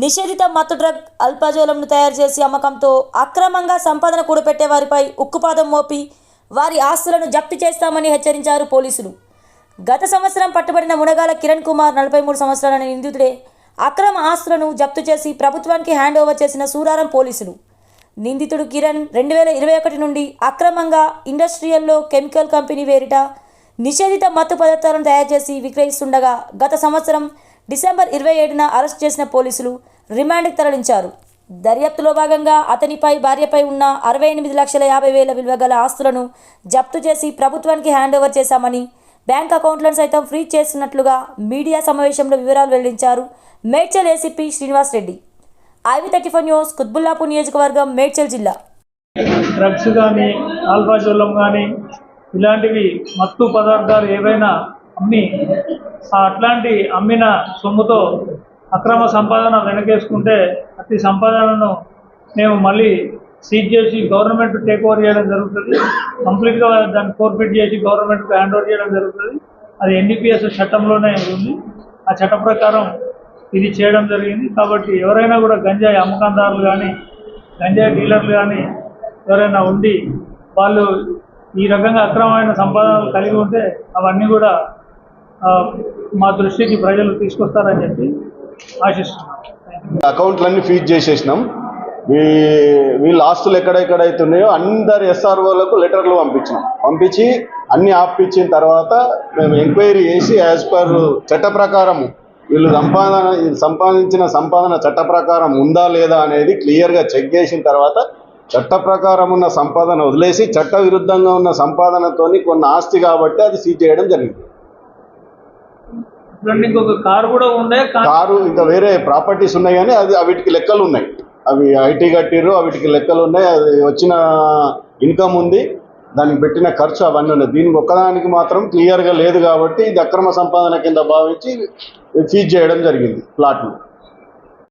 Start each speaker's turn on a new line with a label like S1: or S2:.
S1: నిషేధిత మత్తు డ్రగ్ అల్పజోలంను తయారు చేసి అమ్మకంతో అక్రమంగా సంపాదన కూడపెట్టే వారిపై ఉక్కుపాదం మోపి వారి ఆస్తులను జప్తు చేస్తామని హెచ్చరించారు పోలీసులు. గత సంవత్సరం పట్టుబడిన మునగాల కిరణ్ కుమార్ నలభై మూడు సంవత్సరాల నిందితుడే అక్రమ ఆస్తులను జప్తు చేసి ప్రభుత్వానికి హ్యాండ్ ఓవర్ చేసిన సూరారం పోలీసులు. నిందితుడు కిరణ్ రెండు వేల ఇరవై ఒకటి నుండి అక్రమంగా ఇండస్ట్రియల్లో కెమికల్ కంపెనీ వేరిట నిషేధిత మత్తు పదార్థాలను తయారు చేసి విక్రయిస్తుండగా గత సంవత్సరం డిసెంబర్ ఇరవై ఏడున అరెస్ట్ చేసిన పోలీసులు రిమాండ్కి తరలించారు. దర్యాప్తులో భాగంగా అతనిపై భార్యపై ఉన్న అరవై ఎనిమిది లక్షల యాభై వేల విలువ గల ఆస్తులను జప్తు చేసి ప్రభుత్వానికి హ్యాండ్ ఓవర్ చేశామని బ్యాంక్ అకౌంట్లను సైతం ఫ్రీ చేస్తున్నట్లుగా మీడియా సమావేశంలో వివరాలు వెల్లడించారు Medchal ACP Srinivas Reddy. IV thirty four news Quthbullapur నియోజకవర్గం మేడ్చల్ జిల్లా.
S2: డ్రగ్స్ కానీ ఆల్ఫాజోలం కానీ ఇలాంటివి మత్తు పదార్థాలు ఏవైనా అమ్మి అట్లాంటి అమ్మిన సొమ్ముతో అక్రమ సంపాదన వెనకేసుకుంటే అతి సంపాదనను మేము మళ్ళీ సీజ్ చేసి గవర్నమెంట్ టేక్ ఓవర్ చేయడం జరుగుతుంది. కంప్లీట్గా దాన్ని ఫోర్ఫిట్ చేసి గవర్నమెంట్కి హ్యాండ్ ఓవర్ చేయడం జరుగుతుంది. అది ఎన్డీపీఎస్ చట్టంలోనే ఉంది. ఆ చట్ట ప్రకారం ఇది చేయడం జరిగింది. కాబట్టి ఎవరైనా కూడా గంజాయి అమ్మకందారులు కానీ గంజాయి డీలర్లు కానీ ఎవరైనా ఉండి వాళ్ళు ఈ రకంగా అక్రమమైన సంపాదనలు కలిగి ఉంటే అవన్నీ కూడా మా దృష్టికి ప్రజలు తీసుకొస్తారని చెప్పి ఆశిస్తున్నాం.
S3: అకౌంట్లన్నీ ఫీజ్ చేసేసినాం. వీ- వీళ్ళ ఆస్తులు ఎక్కడెక్కడైతే ఉన్నాయో అందరు ఎస్ఆర్ఓలకు లెటర్లు పంపించినాం. పంపించి అన్ని ఆపించిన తర్వాత మేము ఎంక్వైరీ చేసి యాజ్ పర్ చట్ట ప్రకారం వీళ్ళు సంపాదన సంపాదించిన సంపాదన చట్ట ప్రకారం ఉందా లేదా అనేది క్లియర్గా చెక్ చేసిన తర్వాత చట్ట ప్రకారం ఉన్న సంపాదన వదిలేసి చట్ట విరుద్ధంగా ఉన్న సంపాదనతోని కొన్ని ఆస్తి కాబట్టి అది సీజ్ చేయడం జరిగింది.
S2: ఇంకొక కారు కూడా
S3: కారు ఇంకా వేరే ప్రాపర్టీస్ ఉన్నాయి కానీ అది వీటికి లెక్కలు ఉన్నాయి. అవి ఐటీ కట్టిర్రు వీటికి లెక్కలు ఉన్నాయి. అది వచ్చిన ఇన్కమ్ ఉంది. దానికి పెట్టిన ఖర్చు అవన్నీ ఉన్నాయి. దీనికి ఒక్కదానికి మాత్రం క్లియర్గా లేదు కాబట్టి ఇది అక్రమ సంపాదన కింద భావించి ఫీజ్ చేయడం జరిగింది ప్లాట్ను.